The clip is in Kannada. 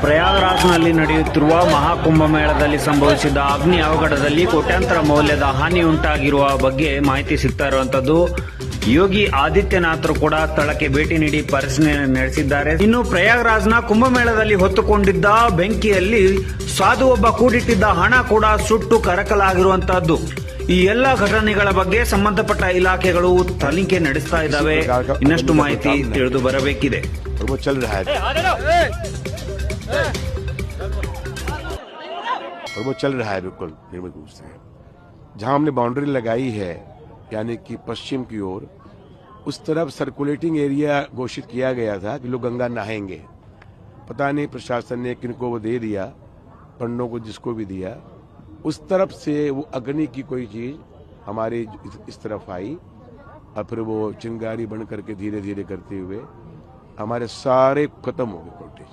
ಪ್ರಯಾಗ್ರಾಜ್ನಲ್ಲಿ ನಡೆಯುತ್ತಿರುವ ಮಹಾಕುಂಭಮೇಳದಲ್ಲಿ ಸಂಭವಿಸಿದ ಅಗ್ನಿ ಅವಘಡದಲ್ಲಿ ಕೋಟ್ಯಾಂತರ ಮೌಲ್ಯದ ಹಾನಿ ಉಂಟಾಗಿರುವ ಬಗ್ಗೆ ಮಾಹಿತಿ ಸಿಗ್ತಾ ಇರುವಂತದ್ದು ಯೋಗಿ ಆದಿತ್ಯನಾಥರು ಕೂಡ ಸ್ಥಳಕ್ಕೆ ಭೇಟಿ ನೀಡಿ ಪರಿಶೀಲನೆ ನಡೆಸಿದ್ದಾರೆ. ಇನ್ನು ಪ್ರಯಾಗ್ರಾಜ್ನ ಕುಂಭಮೇಳದಲ್ಲಿ ಹೊತ್ತುಕೊಂಡಿದ್ದ ಬೆಂಕಿಯಲ್ಲಿ ಸಾಧು ಒಬ್ಬ ಕೂಡಿಟ್ಟಿದ್ದ ಹಣ ಕೂಡ ಸುಟ್ಟು ಕರಕಲಾಗಿರುವಂತಹದ್ದು ಈ ಎಲ್ಲ ಘಟನೆಗಳ ಬಗ್ಗೆ ಸಂಬಂಧಪಟ್ಟ ಇಲಾಖೆಗಳು ತನಿಖೆ ನಡೆಸ್ತಾ ಇದ್ದಾವೆ. ಇನ್ನಷ್ಟು ಮಾಹಿತಿ ತಿಳಿದು ಬರಬೇಕಿದೆ. और वो चल रहा है बिल्कुल निर्मित रूप से जहाँ हमने बाउंड्री लगाई है, यानी कि पश्चिम की ओर, उस तरफ़ सर्कुलेटिंग एरिया घोषित किया गया था कि लोग गंगा नहाएँगे। पता नहीं प्रशासन ने किनको वो दे दिया, पंडों को जिसको भी दिया। उस तरफ़ से वो अग्नि की कोई चीज़ हमारी इस- तरफ़ आई, और फिर वो चिंगारी बन करके धीरे धीरे करते हुए हमारे सारे खत्म हो गए वोल्टेज